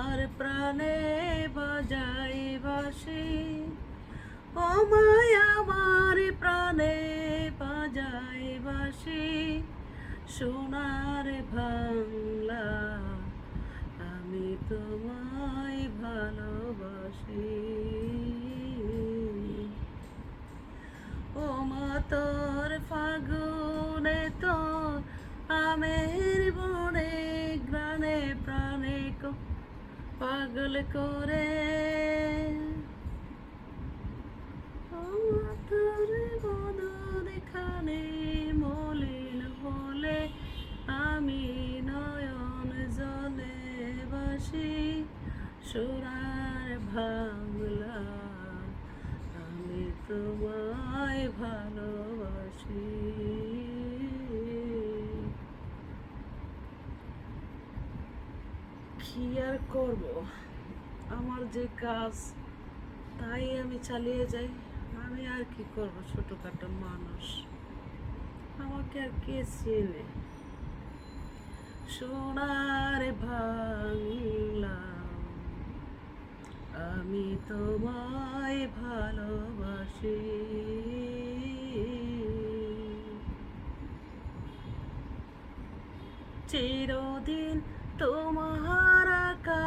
আমার প্রাণে বাজাই বাসি। ও মায়, আমার প্রাণে বাজাই বাসি। সোনার বাংলা আমি তোমায় ভালোবাসি। ও মা, তোর ফাগুনে তোর আমের পাগল করে। এখানে মলিন হলে আমি নয়ন জলে বাসি। সোনার বাংলা আমি তোমায় ভালোবাসি কি আর করব? আমার যে কাজ, তাই আমি চালিয়ে যাই। আমি আর কি করব, ছোটখাটো মানুষ? আমাকে আর কে চেনে? সোনার বাংলা। আমি তোমায় ভালোবাসি। চিরদিন তোমার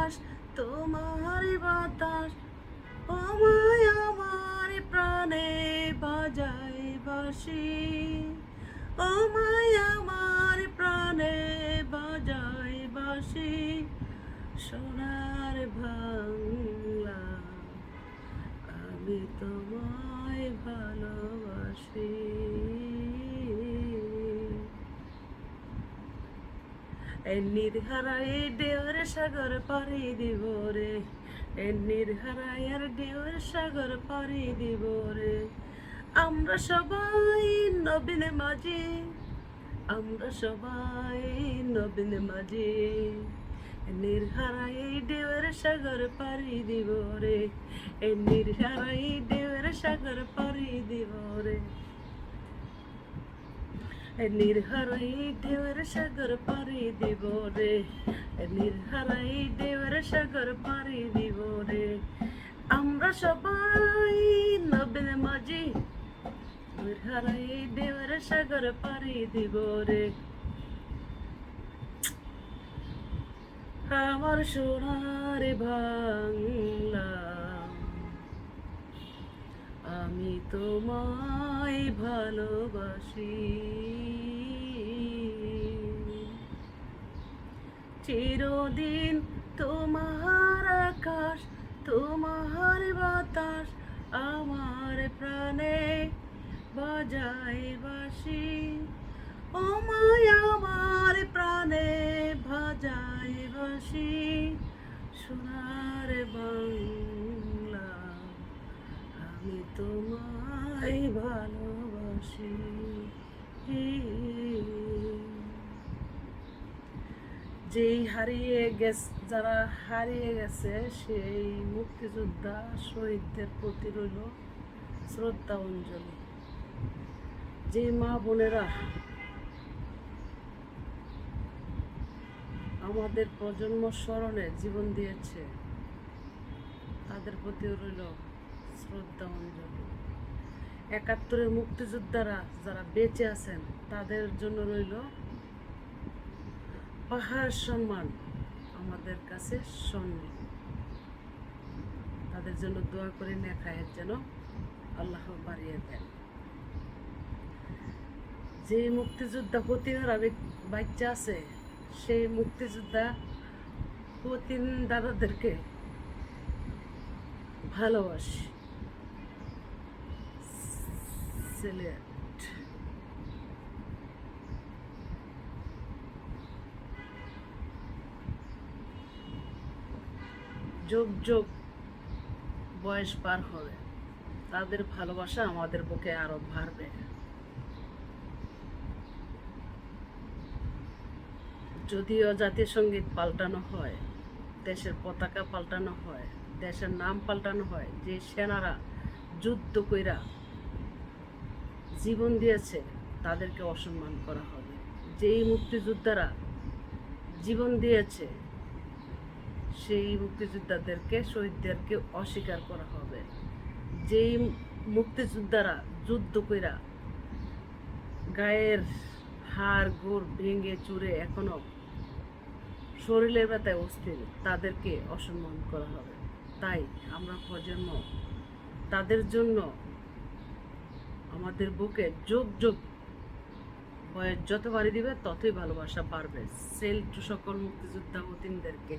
আকাশ তোমার বাতাস। আমায় আমার প্রাণে বাজাই বাসি আমায় আমার প্রাণে বাজাই বাসি সোনার বাংলা, আমি তোমায় ভালোবাসি। এই নির্হারাই দেওয়ার সাগর পাড়ি দিব রে এই নির্হারাই আর দেওয়ার সাগর পাড়ি দিব রে আমরা সবাই নবীন মাঝি আমরা সবাই নবীন মাঝি নির্হারাই দেওয়ার সাগর পাড়ি দিব রে এই নির্হারাই দেওয়ার সাগর পাড়ি দিব রে নির্হারাই ঢেউর সাগর পারি দিব রে নির্হারাই ঢেউর সাগর পারি রে আমরা সবাই নবীন মাঝি নির্হারাই সাগর পারি দিব রে আমার সোনার বাংলা আমি তোমায় ভালোবাসি। চিরদিন তোমার আকাশ, তোমার বাতাস আমার প্রাণে বাজাই বাসি। ও মায়, আমার প্রাণে বাজাই বাসি। সোনার বাংলা, আমি তোমায় ভালোবাসি যেই হারিয়ে গেছে, যারা হারিয়ে গেছে, সেই মুক্তিযোদ্ধা শহীদদের প্রতি রইল শ্রদ্ধা, অঞ্জলি। যে মা বোনেরা আমাদের প্রজন্ম স্মরণে জীবন দিয়েছে, তাদের প্রতিও রইল শ্রদ্ধা, অঞ্জলি। একাত্তরের মুক্তিযোদ্ধারা যারা বেঁচে আছেন, তাদের জন্য রইল পাহাড় সম্মান। আমাদের কাছে সম্মান। তাদের জন্য দোয়া করে নেখায়ের যেন আল্লাহ বাড়িয়ে দেন। যে মুক্তিযোদ্ধা প্রতিনারা বাচ্চা আছে, সেই মুক্তিযোদ্ধা প্রতিন দাদাদেরকে ভালোবাসি। সিলেট যোগ যোগ, বয়স পার হবে তাদের ভালোবাসা আমাদের বুকে আরও বাড়বে। যদিও জাতীয় সংগীত পাল্টানো হয়, দেশের পতাকা পাল্টানো হয়, দেশের নাম পাল্টানো হয়, যে সেনারা যুদ্ধ কইরা জীবন দিয়েছে, তাদেরকে অসম্মান করা হবে। যেই মুক্তিযোদ্ধারা জীবন দিয়েছে, সেই মুক্তিযোদ্ধাদেরকে, শহীদদেরকে অস্বীকার করা হবে। যেই মুক্তিযোদ্ধারা যুদ্ধ কইরা গায়ের হাড়, গোড় ভেঙে চুরে এখনও শরীরের ব্যথায় অস্থির, তাদেরকে অসম্মান করা হবে। তাই আমরা প্রজন্ম, তাদের জন্য আমাদের বুকে যোগ যোগ বয়স যত বাড়ি দিবে, ততই ভালোবাসা বাড়বে। সেল টু সকল মুক্তিযোদ্ধা মতিনদেরকে।